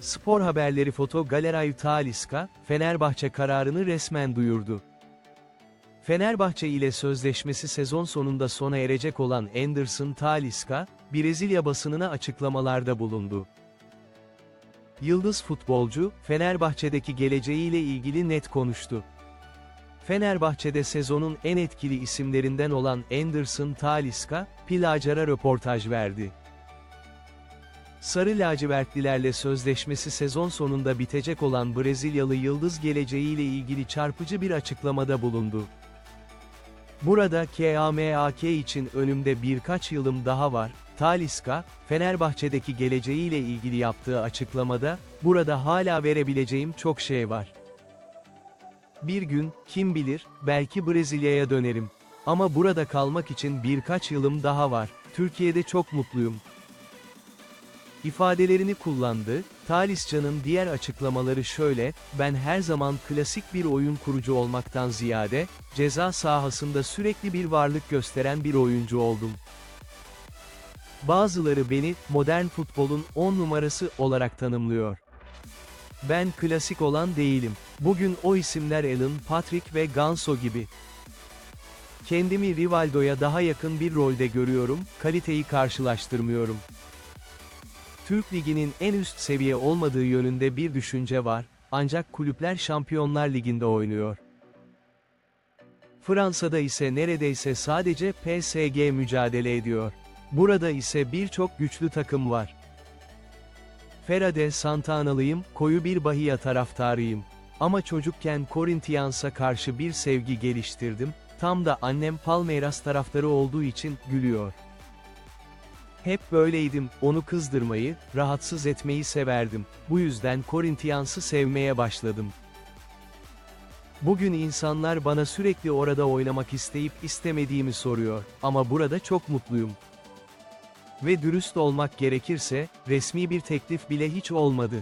Spor haberleri Foto Galerav Talisca, Fenerbahçe kararını resmen duyurdu. Fenerbahçe ile sözleşmesi sezon sonunda sona erecek olan Anderson Talisca, Brezilya basınına açıklamalarda bulundu. Yıldız futbolcu, Fenerbahçe'deki geleceğiyle ilgili net konuştu. Fenerbahçe'de sezonun en etkili isimlerinden olan Anderson Talisca, Placar'a röportaj verdi. Sarı lacivertlilerle sözleşmesi sezon sonunda bitecek olan Brezilyalı Yıldız geleceğiyle ilgili çarpıcı bir açıklamada bulundu. Burada KAMAK için önümde birkaç yılım daha var, Talisca, Fenerbahçe'deki geleceğiyle ilgili yaptığı açıklamada, burada hala verebileceğim çok şey var. Bir gün, kim bilir, belki Brezilya'ya dönerim. Ama burada kalmak için birkaç yılım daha var, Türkiye'de çok mutluyum. İfadelerini kullandı, Talisca'nın diğer açıklamaları şöyle, ben her zaman klasik bir oyun kurucu olmaktan ziyade, ceza sahasında sürekli bir varlık gösteren bir oyuncu oldum. Bazıları beni, modern futbolun 10 numarası olarak tanımlıyor. Ben klasik olan değilim. Bugün o isimler Alan Patrick ve Ganso gibi. Kendimi Rivaldo'ya daha yakın bir rolde görüyorum, kaliteyi karşılaştırmıyorum. Türk Ligi'nin en üst seviye olmadığı yönünde bir düşünce var, ancak kulüpler Şampiyonlar Ligi'nde oynuyor. Fransa'da ise neredeyse sadece PSG mücadele ediyor. Burada ise birçok güçlü takım var. Ferade Santanalıyım, koyu bir Bahia taraftarıyım. Ama çocukken Corinthians'a karşı bir sevgi geliştirdim, tam da annem Palmeiras taraftarı olduğu için, gülüyor. Hep böyleydim, onu kızdırmayı, rahatsız etmeyi severdim. Bu yüzden Corinthians'ı sevmeye başladım. Bugün insanlar bana sürekli orada oynamak isteyip istemediğimi soruyor, ama burada çok mutluyum. Ve dürüst olmak gerekirse, resmi bir teklif bile hiç olmadı.